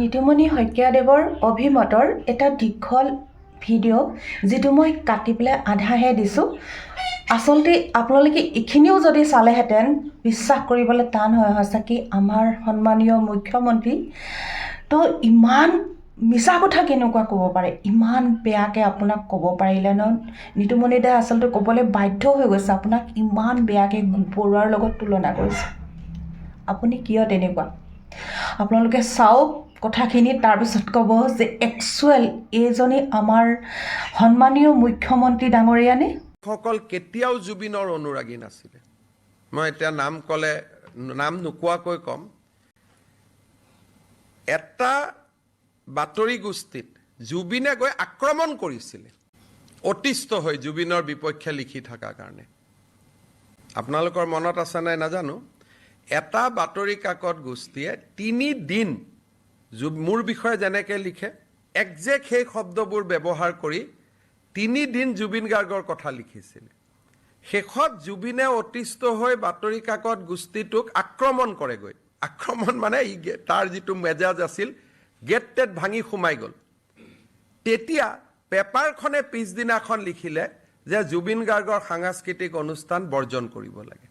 নিতুমণি শইকীয়াদেৱৰ অভিমতৰ এটা দীঘল ভিডিঅ' যিটো মই কাটি পেলাই আধাহে দিছোঁ। আচলতে আপোনালোকে এইখিনিও যদি চালেহেঁতেন বিশ্বাস কৰিবলৈ টান হয় সঁচাকৈ আমাৰ সন্মানীয় মুখ্যমন্ত্ৰী। তো ইমান মিছা কথা কেনেকুৱা ক'ব পাৰে? ইমান বেয়াকৈ আপোনাক ক'ব পাৰিলে ন? নিতুমণি দাই আচলতে ক'বলৈ বাধ্য হৈ গৈছে আপোনাক ইমান বেয়াকৈ বৰুৱাৰ লগত তুলনা কৰিছে। আপুনি কিয় তেনেকুৱা? আপোনালোকে চাওক কথাখিনি তাৰপিছত ক'ব যে একচুৱেল এইজনী আমাৰ সন্মানীয় মুখ্যমন্ত্ৰী ডাঙৰীয়ানে? সকল কেতিয়াও জুবিনৰ অনুৰাগী নাছিলে। মই এতিয়া নাম ক'লে, নাম নোকোৱাকৈ ক'ম। এটা বাতৰি গোষ্ঠীত জুবিনে গৈ আক্ৰমণ কৰিছিলে। অতিষ্ঠ হৈ জুবিনৰ বিপক্ষে লিখি থকাৰ কাৰণে। আপোনালোকৰ মনত আছে নাই নাজানো? এটা বাতৰি কাকত গোষ্ঠীয়ে তিনিদিন মোৰ বিষয়ে যেনেকৈ লিখে একজেক্ট সেই শব্দবোৰ ব্যৱহাৰ কৰি তিনিদিন জুবিন গাৰ্গৰ কথা লিখিছিলে। শেষত জুবিনে অতিষ্ঠ হৈ বাতৰি কাকত গোষ্ঠীটোক আক্ৰমণ কৰেগৈ। আক্ৰমণ মানে ই তাৰ যিটো মেজাজ আছিল, গেট টেট ভাঙি সোমাই গ'ল। তেতিয়া পেপাৰখনে পিছদিনাখন লিখিলে যে জুবিন গাৰ্গৰ সাংস্কৃতিক অনুষ্ঠান বৰ্জন কৰিব লাগে।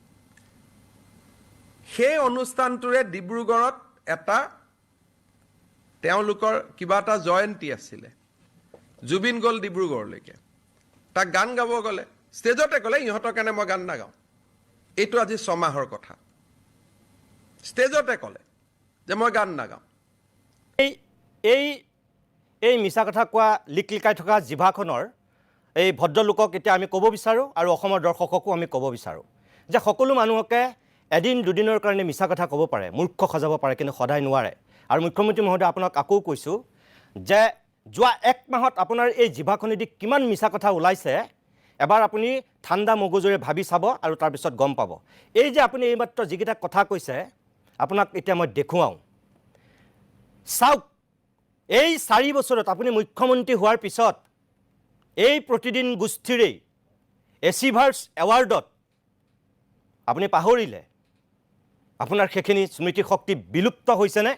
সেই অনুষ্ঠানটোৰে ডিব্ৰুগড়ত এটা তেওঁলোকৰ কিবা এটা জয়ন্তী আছিলে। জুবিন গ'ল ডিব্ৰুগড়লৈকে। তাক গান গাব গ'লে ষ্টেজতে ক'লে ইহঁতৰ কাৰণে মই গান নাগাওঁ। এইটো আজি ছমাহৰ কথা। ষ্টেজতে ক'লে যে মই গান নাগাওঁ। এই এই এই মিছা কথা কোৱা লিক লিকাই থকা জিভাখনৰ এই ভদ্ৰলোকক এতিয়া আমি ক'ব বিচাৰোঁ আৰু অসমৰ দৰ্শককো আমি ক'ব বিচাৰোঁ যে সকলো মানুহকে এদিন দুদিনৰ কাৰণে মিছা কথা ক'ব পাৰে মূৰ্খ সজাব পাৰে কিন্তু সদায় নোৱাৰে। আৰু মুখ্যমন্ত্ৰী মহোদয়, আপোনাক আকৌ কৈছোঁ যে যোৱা এক মাহত আপোনাৰ এই জিভাখনেদি কিমান মিছা কথা ওলাইছে, এবাৰ আপুনি ঠাণ্ডা মগজুৰে ভাবি চাব আৰু তাৰপিছত গম পাব। এই যে আপুনি এইমাত্ৰ যিকেইটা কথা কৈছে, আপোনাক এতিয়া মই দেখুৱাওঁ। চাওক, এই চাৰি বছৰত আপুনি মুখ্যমন্ত্ৰী হোৱাৰ পিছত এই প্ৰতিদিন গোষ্ঠীৰেই এচিভাৰ্ছ এৱাৰ্ডত আপুনি পাহৰিলে। আপোনাৰ সেইখিনি স্মৃতিশক্তি বিলুপ্ত হৈছেনে?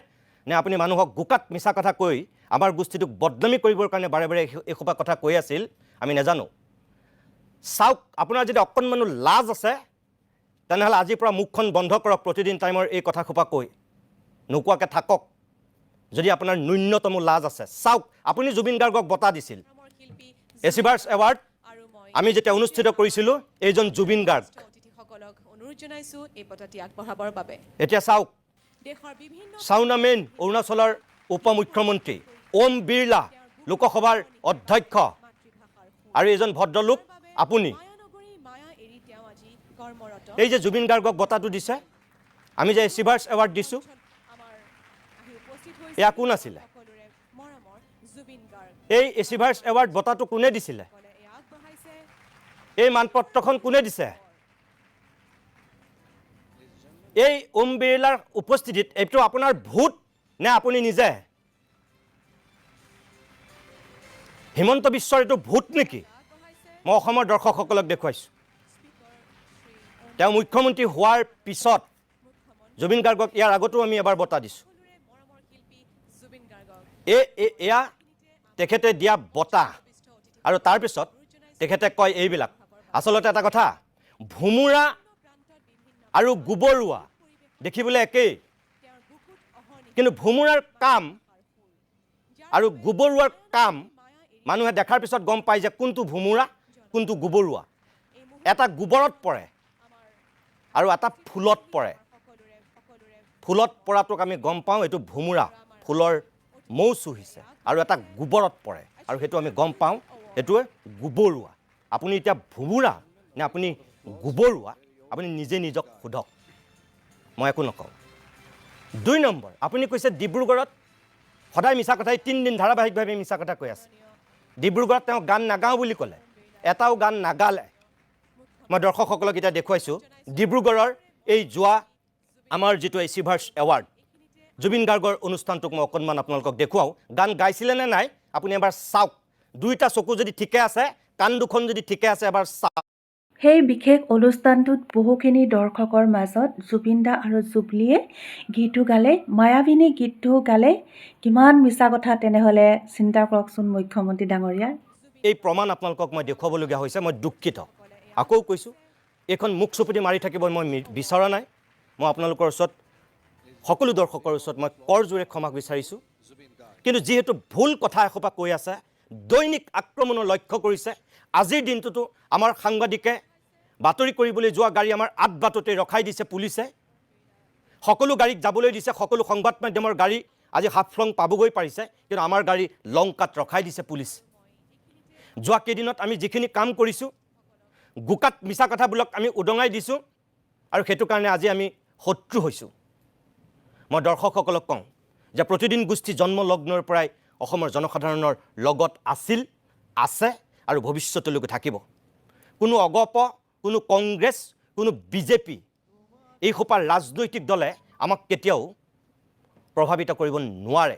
নে আপুনি মানুহক গোকাত মিছা কথা কৈ আমাৰ গোষ্ঠীটোক বদনামী কৰিবৰ কাৰণে বাৰে বাৰে এইসোপা কথা কৈ আছিল আমি নাজানো। চাওক আপোনাৰ যদি অকণমানো লাজ আছে তেনেহ'লে আজিৰ পৰা মুখখন বন্ধ কৰক প্ৰতিদিন টাইমৰ এই কথাসোপা কৈ। নোকোৱাকৈ থাকক যদি আপোনাৰ ন্যূনতমো লাজ আছে। চাওক আপুনি জুবিন গাৰ্গক বঁটা দিছিল। এচিভাৰ্ছ এৱাৰ্ড আমি যেতিয়া অনুষ্ঠিত কৰিছিলোঁ এইজন জুবিন গাৰ্গ। অনুৰোধ জনাইছো এই বঁটাটি আগবঢ়াবৰ বাবে। এতিয়া চাওক দেশৰ বিভিন্ন চাউনা মেইন অৰুণাচলৰ উপ মুখ্যমন্ত্ৰী ওম বিৰলা লোকসভাৰ অধ্যক্ষ। আৰু এইজন ভদ্ৰলোক আপুনি। এই যে জুবিন গাৰ্গক বঁটাটো দিছে আমি যে এচিভাৰ্ছ এৱাৰ্ড দিছোঁ এয়া কোন আছিলে? এই এচিভাৰ্ছ এৱাৰ্ড বঁটাটো কোনে দিছিলে? এই মানপত্ৰখন কোনে দিছে? এই ওম বিৰলাৰ উপস্থিতিত এইটো আপোনাৰ ভূত নে আপুনি নিজে? হিমন্ত বিশ্বৰ এইটো ভূত নেকি? মই অসমৰ দৰ্শকসকলক দেখুৱাইছোঁ। তেওঁ মুখ্যমন্ত্ৰী হোৱাৰ পিছত জুবিন গাৰ্গক ইয়াৰ আগতো আমি এবাৰ বঁটা দিছোঁ। এই এয়া তেখেতে দিয়া বঁটা আৰু তাৰপিছত তেখেতে কয় এইবিলাক। আচলতে এটা কথা, ভোমোৰা আৰু গোবৰুৱা দেখিবলৈ একেই। কিন্তু ভোমোৰাৰ কাম আৰু গোবৰুৱাৰ কাম মানুহে দেখাৰ পিছত গম পায় যে কোনটো ভোমোৰা কোনটো গোবৰুৱা। এটা গোবৰত পৰে আৰু এটা ফুলত পৰে। ফুলত পৰাটোক আমি গম পাওঁ এইটো ভোমোৰা ফুলৰ মৌ চুহিছে আৰু এটা গোবৰত পৰে আৰু সেইটো আমি গম পাওঁ এইটোৱে গোবৰুৱা। আপুনি এতিয়া ভোমোৰা নে আপুনি গোবৰুৱা আপুনি নিজে নিজক সোধক। মই একো নকওঁ। দুই নম্বৰ, আপুনি কৈছে ডিব্ৰুগড়ত সদায় মিছা কথাই তিনিদিন ধাৰাবাহিকভাৱে মিছা কথা কৈ আছে। ডিব্ৰুগড়ত তেওঁ গান নাগাওঁ বুলি ক'লে, এটাও গান নাগালে। মই দৰ্শকসকলক এতিয়া দেখুৱাইছোঁ, ডিব্ৰুগড়ৰ এই যোৱা আমাৰ যিটো এই চিভাৰ্ছ এৱাৰ্ড জুবিন গাৰ্গৰ অনুষ্ঠানটোক মই অকণমান আপোনালোকক দেখুৱাওঁ। গান গাইছিলে নে নাই, আপুনি এবাৰ চাওক। দুইটা চকু যদি ঠিকে আছে, কাণ দুখন যদি ঠিকে আছে, এবাৰ চাওক। সেই বিশেষ অনুষ্ঠানটোত বহুখিনি দৰ্শকৰ মাজত জুবিন দা আৰু জুবলীয়ে গীতটো গালে মায়াবিনী গীতটো গালে। কিমান মিছা কথা তেনেহ'লে চিন্তা কৰকচোন মুখ্যমন্ত্ৰী ডাঙৰীয়া এই প্ৰমাণ আপোনালোকক মই দেখুৱাবলগীয়া হৈছে মই দুখিত। আকৌ কৈছোঁ এইখন মুখ চুপতি মাৰি থাকিব মই বিচৰা নাই। মই আপোনালোকৰ ওচৰত সকলো দৰ্শকৰ ওচৰত মই কৰজোৰে ক্ষমা বিচাৰিছোঁ। কিন্তু যিহেতু ভুল কথা এসোপা কৈ আছে দৈনিক আক্ৰমণৰ লক্ষ্য কৰিছে। আজিৰ দিনটোতো আমাৰ সাংবাদিকে বাতৰি কৰিবলৈ যোৱা গাড়ী আমাৰ আঠ বাটতে ৰখাই দিছে পুলিচে। সকলো গাড়ীক যাবলৈ দিছে, সকলো সংবাদ মাধ্যমৰ গাড়ী আজি হাফলং পাবগৈ পাৰিছে, কিন্তু আমাৰ গাড়ী লংকাত ৰখাই দিছে পুলিচ। যোৱা কেইদিনত আমি যিখিনি কাম কৰিছোঁ, গোকাত মিছা কথাবিলাক আমি উদঙাই দিছোঁ আৰু সেইটো কাৰণে আজি আমি শত্ৰু হৈছোঁ। মই দৰ্শকসকলক কওঁ যে প্ৰতিদিন গোষ্ঠী জন্ম লগ্নৰ পৰাই অসমৰ জনসাধাৰণৰ লগত আছিল, আছে আৰু ভৱিষ্যতলৈকে থাকিব। কোনো অগপ, কোনো কংগ্ৰেছ, কোনো বিজেপি এইসোপা ৰাজনৈতিক দলে আমাক কেতিয়াও প্ৰভাৱিত কৰিব নোৱাৰে।